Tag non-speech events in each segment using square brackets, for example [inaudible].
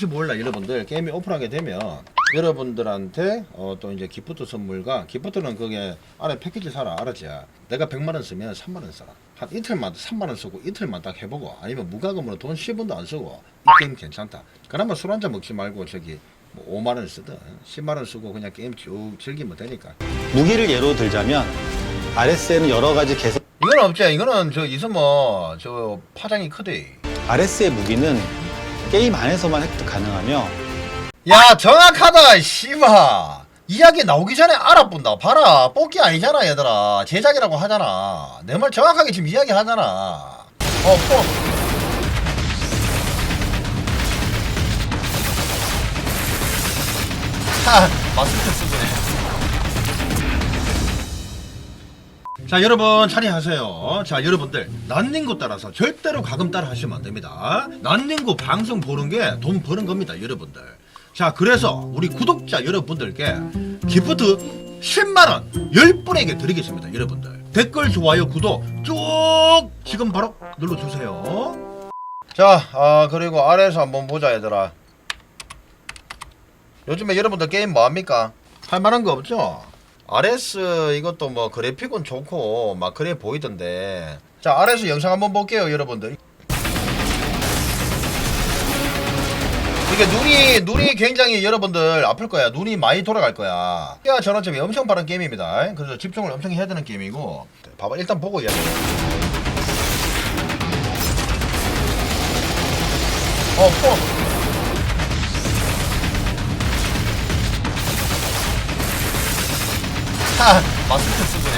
25일날 여러분들 게임이 오픈하게 되면 여러분들한테 어, 또 이제 기프트 선물과 기프트는 그게 안에 패키지 사라 알았지? 내가 100만 원 쓰면 3만 원 써라. 한 이틀만 3만 원 쓰고 이틀만 딱 해보고 아니면 무과금으로 돈 10원도 안 쓰고 이 게임 괜찮다. 그나마 술 한 잔 먹지 말고 저기 뭐 5만 원 쓰든 10만 원 쓰고 그냥 게임 쭉 즐기면 되니까. 무기를 예로 들자면 RS에는 여러 가지 개성 이건 없지. 이거는 저 이서뭐 저 파장이 크대. RS의 무기는 게임 안에서만 획득 가능하며 야 정확하다 씨바. 이야기 나오기 전에 알아본다. 봐라. 뽑기 아니잖아 얘들아. 제작이라고 하잖아. 내 말 정확하게 지금 이야기 하잖아. 어 포. [laughs] 하 마스크 쓰네 자 여러분 차례하세요. 자 여러분들 난닝구 따라서 절대로 가금 따라 하시면 안 됩니다. 난닝구 방송 보는 게 돈 버는 겁니다 여러분들. 자 그래서 우리 구독자 여러분들께 기프트 10만원 10분에게 드리겠습니다 여러분들. 댓글 좋아요 구독 쭉 지금 바로 눌러주세요. 자 아, 그리고 아래에서 한번 보자 얘들아. 요즘에 여러분들 게임 뭐합니까? 할만한 거 없죠? RS 이것도 뭐 그래픽은 좋고 막 그래 보이던데. 자 RS 영상 한번 볼게요 여러분들. 이게 눈이 눈이 굉장히 여러분들 아플 거야. 눈이 많이 돌아갈 거야. 야 전원점이 엄청 빠른 게임입니다. 그래서 집중을 엄청 해야 되는 게임이고. 봐봐 일단 보고 이야기해 어 포. 하 마스크 쓰네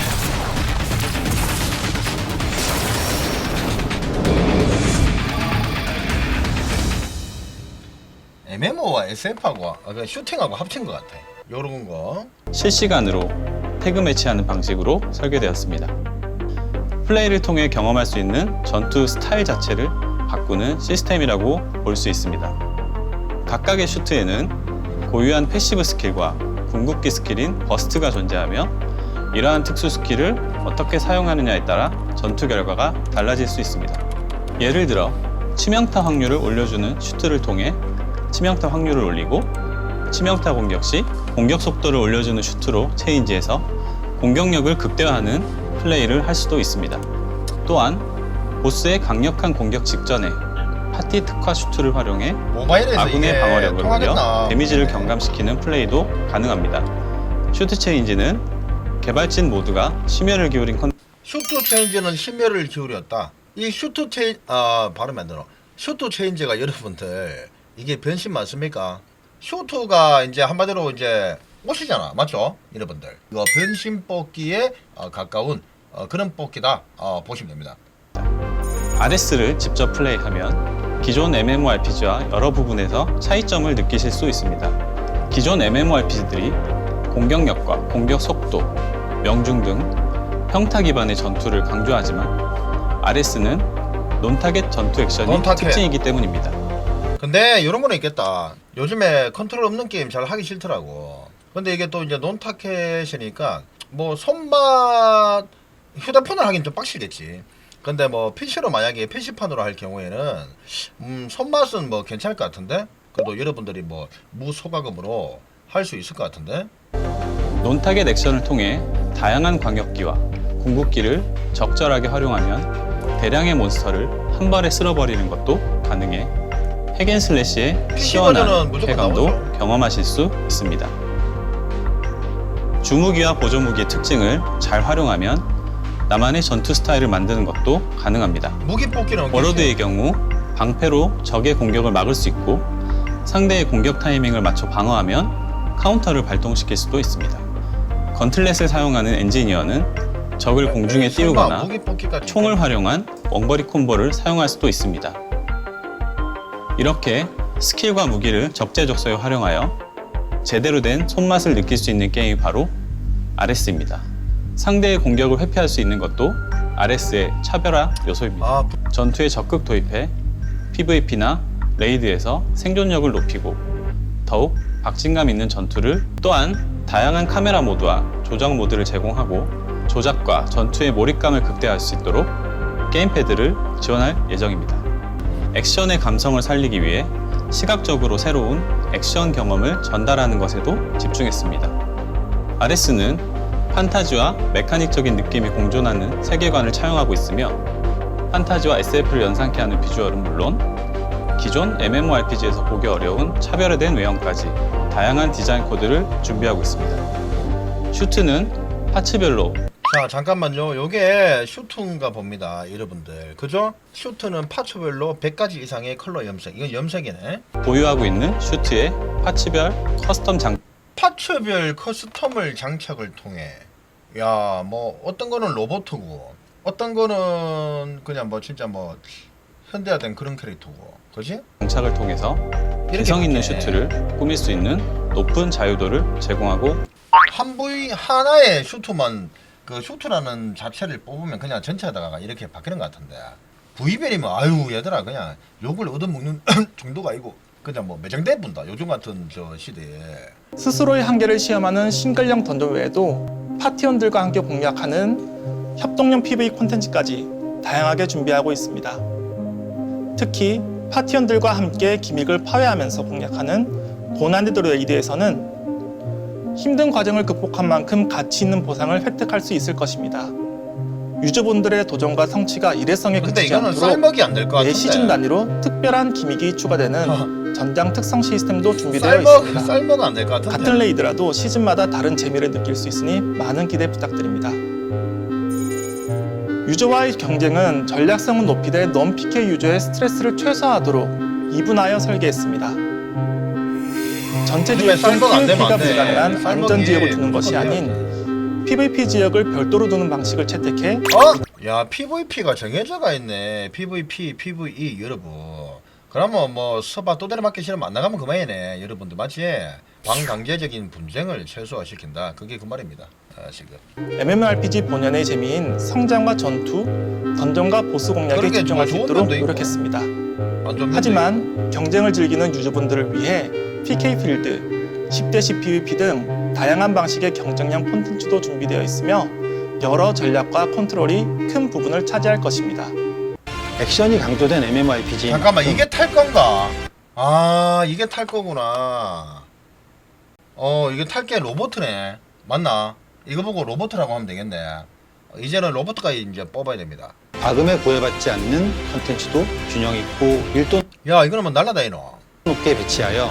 MMO와 SF하고 아, 그 슈팅하고 합친 것 같아 요런 거 실시간으로 태그 매치하는 방식으로 설계되었습니다. 플레이를 통해 경험할 수 있는 전투 스타일 자체를 바꾸는 시스템이라고 볼 수 있습니다. 각각의 슈트에는 고유한 패시브 스킬과 궁극기 스킬인 버스트가 존재하며 이러한 특수 스킬을 어떻게 사용하느냐에 따라 전투 결과가 달라질 수 있습니다. 예를 들어 치명타 확률을 올려주는 슈트를 통해 치명타 확률을 올리고 치명타 공격 시 공격 속도를 올려주는 슈트로 체인지해서 공격력을 극대화하는 플레이를 할 수도 있습니다. 또한 보스의 강력한 공격 직전에 파티 특화 슈트를 활용해 모바일에서 아군의 방어력을 통하겠나 올려 데미지를 네. 경감시키는 플레이도 가능합니다. 슈트 체인지는 개발진 모두가 심혈을 기울인 컨 슈트 체인지는 심혈을 기울였다. 이 슈트 체인 아 발음이 안 되노. 슈트 체인지가 여러분들 이게 변신 맞습니까? 슈트가 이제 한마디로 이제 옷이잖아, 맞죠? 여러분들 이거 변신 뽑기에 어, 가까운 어, 그런 뽑기다 어, 보시면 됩니다. RS를 직접 플레이하면 기존 MMORPG와 여러 부분에서 차이점을 느끼실 수 있습니다. 기존 MMORPG들이 공격력과 공격 속도, 명중 등 평타 기반의 전투를 강조하지만 RS는 논타겟 전투 액션이 논타겟. 특징이기 때문입니다. 근데 이런 거는 있겠다. 요즘에 컨트롤 없는 게임 잘 하기 싫더라고. 근데 이게 또 이제 논타켓이니까 뭐 손맛 휴대폰을 하긴 좀 빡시겠지. 근데 뭐 PC로 만약에 PC판으로 할 경우에는 음 손맛은 뭐 괜찮을 것 같은데 그래도 여러분들이 뭐 무소가금으로 할 수 있을 것 같은데 논타겟 액션을 통해 다양한 광역기와 궁극기를 적절하게 활용하면 대량의 몬스터를 한 발에 쓸어버리는 것도 가능해 핵앤슬래시의 시원한 쾌감도 나오죠. 경험하실 수 있습니다. 주무기와 보조무기의 특징을 잘 활용하면 나만의 전투 스타일을 만드는 것도 가능합니다. 무기 뽑기는 워로드의 경우 방패로 적의 공격을 막을 수 있고 상대의 공격 타이밍을 맞춰 방어하면 카운터를 발동시킬 수도 있습니다. 건틀렛을 사용하는 엔지니어는 적을 공중에 띄우거나 무기 뽑기까지 총을 활용한 원거리 콤보를 사용할 수도 있습니다. 이렇게 스킬과 무기를 적재적소에 활용하여 제대로 된 손맛을 느낄 수 있는 게임이 바로 RS입니다. 상대의 공격을 회피할 수 있는 것도 RS의 차별화 요소입니다. 아 전투에 적극 도입해 PVP나 레이드에서 생존력을 높이고 더욱 박진감 있는 전투를 또한 다양한 카메라 모드와 조작 모드를 제공하고 조작과 전투의 몰입감을 극대화할 수 있도록 게임패드를 지원할 예정입니다. 액션의 감성을 살리기 위해 시각적으로 새로운 액션 경험을 전달하는 것에도 집중했습니다. RS는 판타지와 메카닉적인 느낌이 공존하는 세계관을 차용하고 있으며 판타지와 SF를 연상케 하는 비주얼은 물론 기존 MMORPG에서 보기 어려운 차별화된 외형까지 다양한 디자인 코드를 준비하고 있습니다. 슈트는 파츠별로 자 잠깐만요 요게 슈트인가 봅니다 여러분들 그죠? 슈트는 파츠별로 100가지 이상의 컬러 염색 이건 염색이네 보유하고 있는 슈트의 파츠별 커스텀 장 파츠별 커스텀을 장착을 통해 야 뭐 어떤 거는 로봇이고 어떤 거는 그냥 뭐 진짜 뭐 현대화된 그런 캐릭터고 그지? 장착을 통해서 개성 있는 바뀌네. 슈트를 꾸밀 수 있는 높은 자유도를 제공하고 한 부위 하나의 슈트만 그 슈트라는 자체를 뽑으면 그냥 전체에다가 이렇게 바뀌는 것 같은데 부위별이면 아유 얘들아 그냥 욕을 얻어먹는 [clears throat] 정도가 아니고 그냥 뭐 매장돼 본다 요즘 같은 저 시대에 스스로의 한계를 시험하는 싱글형 던전 외에도 파티원들과 함께 공략하는 협동형 PV 콘텐츠까지 다양하게 준비하고 있습니다. 특히 파티원들과 함께 기믹을 파괴하면서 공략하는 고난이도 레이드에서는 힘든 과정을 극복한 만큼 가치 있는 보상을 획득할 수 있을 것입니다. 유저분들의 도전과 성취가 일회성에 근데 그치지 이거는 않도록 쌀먹이 안 될것 같은데 매 시즌 단위로 특별한 기믹이 추가되는 [laughs] 전장 특성 시스템도 준비되어 쌀먹 있습니다. 쌀먹 안될 것 같은데 같은 레이드라도 시즌마다 다른 재미를 느낄 수 있으니 많은 기대 부탁드립니다. 유저와의 경쟁은 전략성은 높이되 넌 PK 유저의 스트레스를 최소화하도록 이분하여 설계했습니다. 전체 지역은 쌀먹 안 되면 PVP가 안 돼. 불가능한 쌀먹이 안전 지역을 두는 것이 아닌 PVP 지역을 별도로 두는 방식을 채택해 어? 야 PVP가 정해져가 있네 PVP, PVE 여러분 그러면 뭐 서바 또대로 맞기 싫으면 안 나가면 그만이네 여러분들 맞지? 광강제적인 분쟁을 최소화시킨다 그게 그 말입니다 아, 지금 MMORPG 본연의 재미인 성장과 전투, 던전과 보스 공략에 그러게 집중할 뭐수 좋은 있도록 면도 있고. 노력했습니다. 안 좋은 하지만 경쟁을 즐기는 유저분들을 위해 PK 필드, 10대 10 PVP 등 다양한 방식의 경쟁형 콘텐츠도 준비되어 있으며 여러 전략과 컨트롤이 큰 부분을 차지할 것입니다. 액션이 강조된 MMORPG. 잠깐만 이게 탈 건가? 아 이게 탈 거구나 어 이게 탈 게 로보트네 맞나? 이거 보고 로보트라고 하면 되겠네 이제는 로보트가 이제 뽑아야 됩니다 과금에 구애받지 않는 컨텐츠도 균형 있고 일도 야 이거는 뭐 날라다니노 높게 배치하여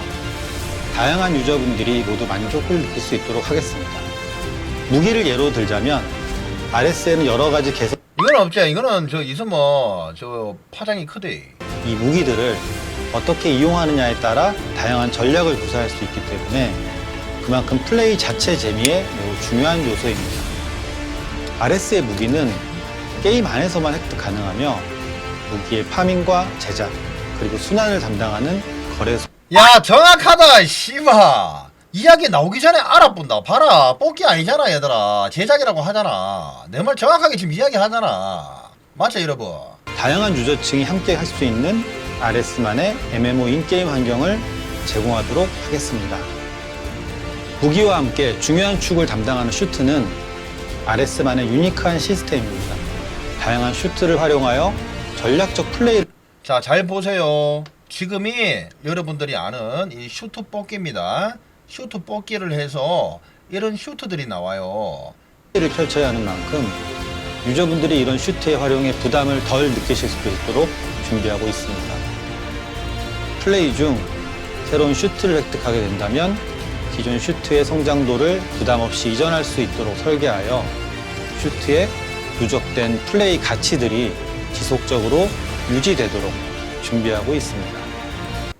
다양한 유저분들이 모두 만족을 느낄 수 있도록 하겠습니다. 무기를 예로 들자면 RS에는 여러 가지 개성 이건 없지. 이거는 저 이수모 저 파장이 크대. 이 무기들을 어떻게 이용하느냐에 따라 다양한 전략을 구사할 수 있기 때문에 그만큼 플레이 자체 재미에 매우 중요한 요소입니다. RS의 무기는 게임 안에서만 획득 가능하며 무기의 파밍과 제작 그리고 순환을 담당하는 거래소 야 정확하다. 씨바. 이야기 나오기 전에 알아본다. 봐라. 뽑기 아니잖아 얘들아. 제작이라고 하잖아. 내 말 정확하게 지금 이야기 하잖아. 맞죠 여러분? 다양한 유저층이 함께 할 수 있는 RS만의 MMO 인게임 환경을 제공하도록 하겠습니다. 무기와 함께 중요한 축을 담당하는 슈트는 RS만의 유니크한 시스템입니다. 다양한 슈트를 활용하여 전략적 플레이를 자잘 보세요. 지금이 여러분들이 아는 이 슈트 뽑기입니다. 슈트 뽑기를 해서 이런 슈트들이 나와요. 펼쳐야 하는 만큼 유저분들이 이런 슈트의 활용에 부담을 덜 느끼실 수 있도록 준비하고 있습니다. 플레이 중 새로운 슈트를 획득하게 된다면 기존 슈트의 성장도를 부담 없이 이전할 수 있도록 설계하여 슈트의 누적된 플레이 가치들이 지속적으로 유지되도록 준비하고 있습니다.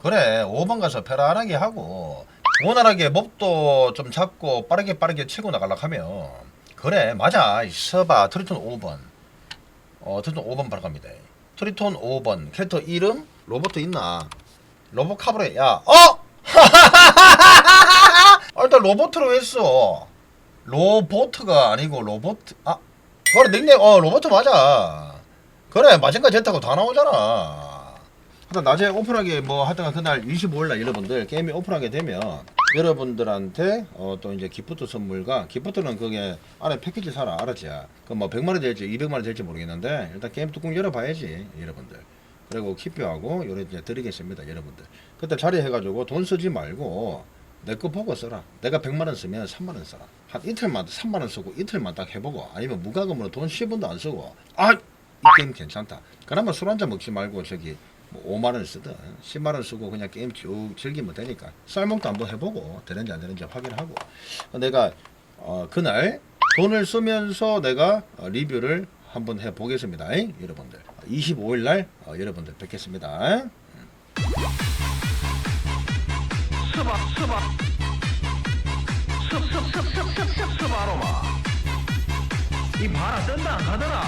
그래 5번 가서 편안하게 하고 원활하게 몹도 좀 잡고 빠르게 빠르게 치고 나가려고 하면. 그래 맞아. 서봐 트리톤 5번. 어 트리톤 5번 바로 갑니다. 트리톤 5번. 캐릭터 이름? 로봇 있나? 로봇 카브레. 야 어! [laughs] 아, 일단 로봇으로 했어? 로보트가 아니고 로봇 아 그래 닉네임 어 로봇 맞아. 그래 마징가 제타고 다 나오잖아 하여튼 낮에 오픈하게 뭐 하여튼 그날 25일날 여러분들 게임이 오픈하게 되면 여러분들한테 어, 또 이제 기프트 선물과 기프트는 그게 안에 패키지 사라 알았지? 그뭐 100만원 될지 200만원 될지 모르겠는데 일단 게임 뚜껑 열어봐야지 여러분들. 그리고 키표하고 요래 이제 드리겠습니다 여러분들. 그때 자리 해가지고 돈 쓰지 말고 내 거 보고 써라. 내가 100만 원 쓰면 3만 원 써라. 한 이틀만 3만 원 쓰고 이틀만 딱 해보고 아니면 무과금으로 돈 10원도 안 쓰고. 아이 게임 괜찮다. 그러면 술 한잔 먹지 말고 저기 뭐 5만 원 쓰든 10만 원 쓰고 그냥 게임 쭉 즐기면 되니까 쌀먹도 한번 해보고 되는지 안 되는지 확인하고 내가 어, 그날 돈을 쓰면서 내가 어, 리뷰를 한번 해보겠습니다 잉? 여러분들 25일 날 어, 여러분들 뵙겠습니다 이 봐라 뜬다 안 가더라